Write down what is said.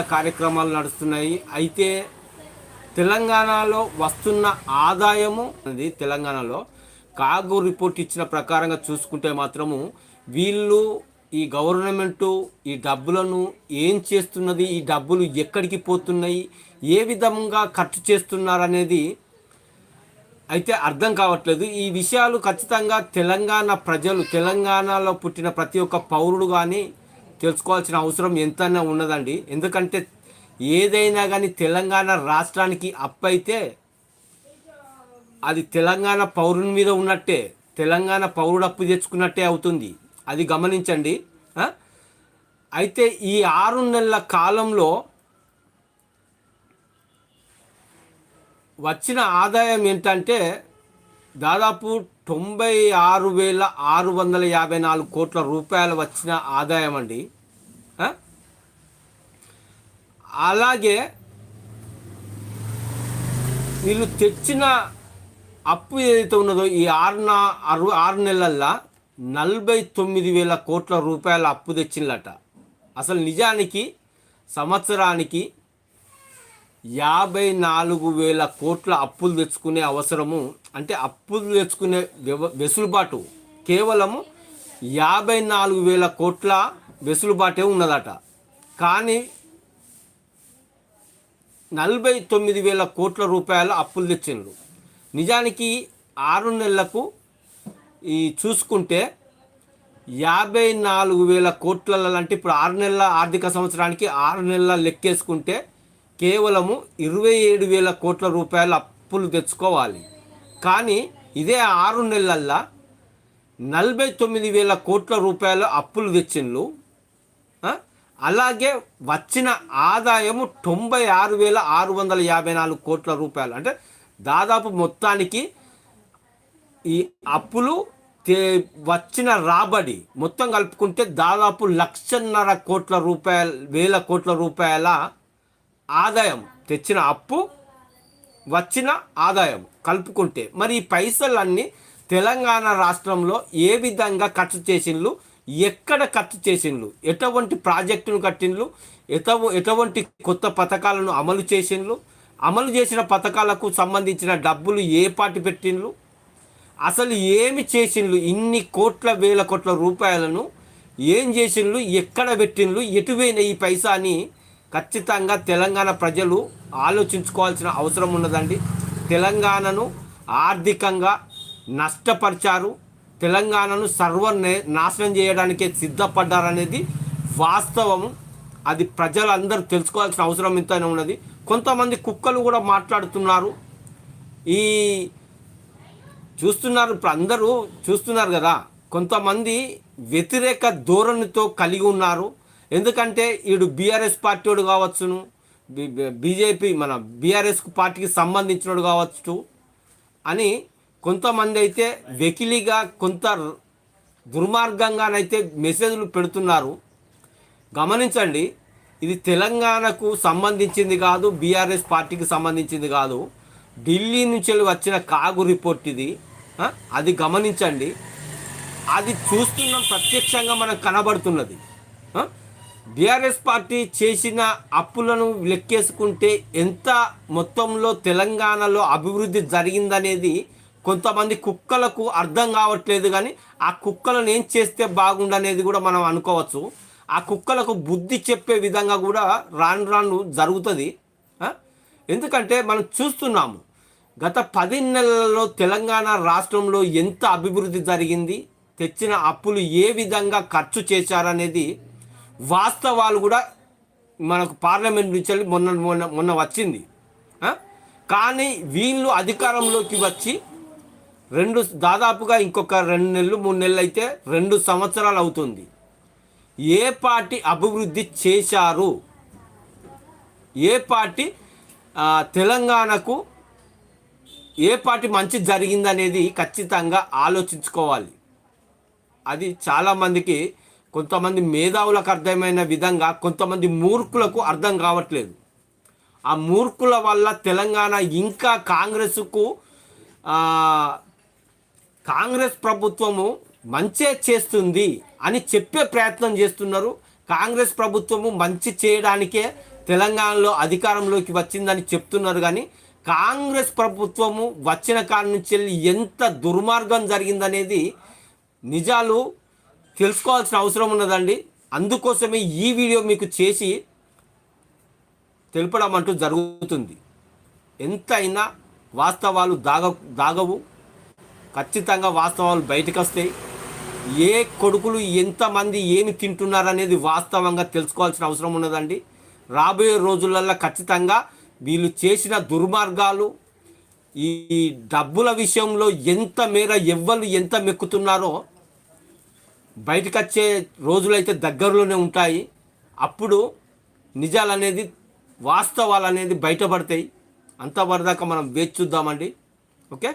కార్యక్రమాలు నడుస్తున్నాయి. అయితే తెలంగాణలో వస్తున్న ఆదాయము అనేది తెలంగాణలో కాగు రిపోర్ట్ ఇచ్చిన ప్రకారంగా చూసుకుంటే మాత్రము వీళ్ళు ఈ గవర్నమెంటు ఈ డబ్బులను ఏం చేస్తున్నది? ఈ డబ్బులు ఎక్కడికి పోతున్నాయి? ఏ విధంగా ఖర్చు చేస్తున్నారు అనేది అయితే అర్థం కావట్లేదు. ఈ విషయాలు ఖచ్చితంగా తెలంగాణ ప్రజలు తెలంగాణలో పుట్టిన ప్రతి ఒక్క పౌరుడు కానీ తెలుసుకోవాల్సిన అవసరం ఎంతైనా ఉన్నదండి. ఎందుకంటే ఏదైనా కానీ తెలంగాణ రాష్ట్రానికి అప్పైతే అది తెలంగాణ పౌరుని మీద ఉన్నట్టే తెలంగాణ పౌరుడు అప్పు తెచ్చుకున్నట్టే అవుతుంది. అది గమనించండి. అయితే ఈ ఆరు నెలల కాలంలో వచ్చిన ఆదాయం ఏంటంటే దాదాపు తొంభై ఆరు వేల ఆరు వందల యాభై నాలుగు కోట్ల రూపాయలు వచ్చిన ఆదాయం అండి. అలాగే వీళ్ళు తెచ్చిన అప్పు ఏదైతే ఉన్నదో ఈ ఆరు నా అరు ఆరు నెలల్లో నలభై తొమ్మిది వేల కోట్ల రూపాయల అప్పు తెచ్చిందట. అసలు నిజానికి సంవత్సరానికి యాభై నాలుగు వేల కోట్ల అప్పులు తెచ్చుకునే అవసరము అంటే అప్పులు తెచ్చుకునే వెసులుబాటు కేవలము యాభై నాలుగు వేల కోట్ల వెసులుబాటే ఉన్నదట. కానీ నలభై తొమ్మిది వేల కోట్ల రూపాయల అప్పులు తెచ్చిండ్రు. నిజానికి ఆరు నెలలకు ఈ చూసుకుంటే యాభై నాలుగు వేల కోట్ల అంటే ఇప్పుడు ఆరు నెలల ఆర్థిక సంవత్సరానికి ఆరు నెలల లెక్కేసుకుంటే కేవలము ఇరవై ఏడు వేల కోట్ల రూపాయల అప్పులు తెచ్చుకోవాలి. కానీ ఇదే ఆరు నెలల్లో నలభై తొమ్మిది వేల కోట్ల రూపాయల అప్పులు తెచ్చిండ్రు అలాగే వచ్చిన ఆదాయము తొంభై ఆరు వేల ఆరు వందల యాభై నాలుగు కోట్ల రూపాయలు. అంటే దాదాపు మొత్తానికి ఈ అప్పులు వచ్చిన రాబడి మొత్తం కలుపుకుంటే దాదాపు లక్షన్నర కోట్ల రూపాయల వేల కోట్ల రూపాయల ఆదాయం తెచ్చిన అప్పు వచ్చిన ఆదాయం కలుపుకుంటే మరి ఈ పైసలన్నీ తెలంగాణ రాష్ట్రంలో ఏ విధంగా ఖర్చు చేసిండ్లు ఎక్కడ ఖర్చు చేసిండ్లు ఎటువంటి ప్రాజెక్టును కట్టిండ్లు ఎటవ ఎటువంటి కొత్త పథకాలను అమలు చేసిండ్లు అమలు చేసిన పథకాలకు సంబంధించిన డబ్బులు ఏ పాటి పెట్టిండ్లు అసలు ఏమి చేసిండ్లు ఇన్ని కోట్ల వేల కోట్ల రూపాయలను ఏం చేసిండ్లు ఎక్కడ పెట్టిండ్లు ఎటువైన ఈ పైసా అని ఖచ్చితంగా తెలంగాణ ప్రజలు ఆలోచించుకోవాల్సిన అవసరం ఉన్నదండి. తెలంగాణను ఆర్థికంగా నష్టపరిచారు. తెలంగాణను సర్వ నాశనం చేయడానికే సిద్ధపడ్డారనేది వాస్తవము. అది ప్రజలందరూ తెలుసుకోవాల్సిన అవసరం ఇంతనే ఉన్నది. కొంతమంది కుక్కలు కూడా మాట్లాడుతున్నారు. ఈ చూస్తున్నారు ఇప్పుడు అందరూ చూస్తున్నారు కదా. కొంతమంది వ్యతిరేక ధోరణితో కలిగి ఉన్నారు. ఎందుకంటే వీడు బీఆర్ఎస్ పార్టీడు కావచ్చును. బీజేపీ మన బీఆర్ఎస్ పార్టీకి సంబంధించినోడు కావచ్చు అని కొంతమంది అయితే వెకిలిగా కొంత దుర్మార్గంగానైతే మెసేజ్లు పెడుతున్నారు. గమనించండి ఇది తెలంగాణకు సంబంధించింది కాదు బీఆర్ఎస్ పార్టీకి సంబంధించింది కాదు. ఢిల్లీ నుంచి వచ్చిన కాగు రిపోర్ట్ ఇది. అది గమనించండి. అది చూస్తున్నాం ప్రత్యక్షంగా మనకు కనబడుతున్నది. బీఆర్ఎస్ పార్టీ చేసిన అప్పులను లెక్కేసుకుంటే ఎంత మొత్తంలో తెలంగాణలో అభివృద్ధి జరిగిందనేది కొంతమంది కుక్కలకు అర్థం కావట్లేదు కానీ ఆ కుక్కలను ఏం చేస్తే బాగుండనేది కూడా మనం అనుకోవచ్చు. ఆ కుక్కలకు బుద్ధి చెప్పే విధంగా కూడా రాను రాను జరుగుతుంది. ఎందుకంటే మనం చూస్తున్నాము గత పది నెలలలో తెలంగాణ రాష్ట్రంలో ఎంత అభివృద్ధి జరిగింది తెచ్చిన అప్పులు ఏ విధంగా ఖర్చు చేశారనేది వాస్తవాలు కూడా మనకు పార్లమెంట్ నుంచి మొన్న మొన్న మొన్న వచ్చింది. కానీ వీళ్ళు అధికారంలోకి వచ్చి రెండు దాదాపుగా ఇంకొక రెండు నెలలు మూడు నెలలు అయితే రెండు సంవత్సరాలు అవుతుంది. ఏ పార్టీ అభివృద్ధి చేశారు? ఏ పార్టీ తెలంగాణకు ఏ పార్టీ మంచి జరిగిందనేది ఖచ్చితంగా ఆలోచించుకోవాలి. అది చాలామందికి కొంతమంది మేధావులకు అర్థమైన విధంగా కొంతమంది మూర్ఖులకు అర్థం కావట్లేదు. ఆ మూర్ఖుల వల్ల తెలంగాణ ఇంకా కాంగ్రెస్కు కాంగ్రెస్ ప్రభుత్వము మంచే చేస్తుంది అని చెప్పే ప్రయత్నం చేస్తున్నారు. కాంగ్రెస్ ప్రభుత్వము మంచి చేయడానికే తెలంగాణలో అధికారంలోకి వచ్చిందని చెప్తున్నారు కానీ కాంగ్రెస్ ప్రభుత్వము వచ్చిన కాడి నుంచి వెళ్ళి ఎంత దుర్మార్గం జరిగిందనేది నిజాలు తెలుసుకోవాల్సిన అవసరం ఉన్నదండి. అందుకోసమే ఈ వీడియో మీకు చేసి తెలపడం అంటూ జరుగుతుంది. ఎంతైనా వాస్తవాలు దాగ దాగవు. ఖచ్చితంగా వాస్తవాలు బయటకు వస్తాయి ఏ కొడుకులు ఎంతమంది ఏమి తింటున్నారనేది వాస్తవంగా తెలుసుకోవాల్సిన అవసరం ఉన్నదండి. రాబోయే రోజులలో ఖచ్చితంగా వీళ్ళు చేసిన దుర్మార్గాలు ఈ డబ్బుల విషయంలో ఎంత మేర ఎవ్వరు ఎంత మెక్కుతున్నారో బయటకు వచ్చే రోజులైతే దగ్గరలోనే ఉంటాయి. అప్పుడు నిజాలు అనేది వాస్తవాలు అనేది బయటపడతాయి అంతవరదాకా మనం వేచి చూద్దామండి. ఓకే?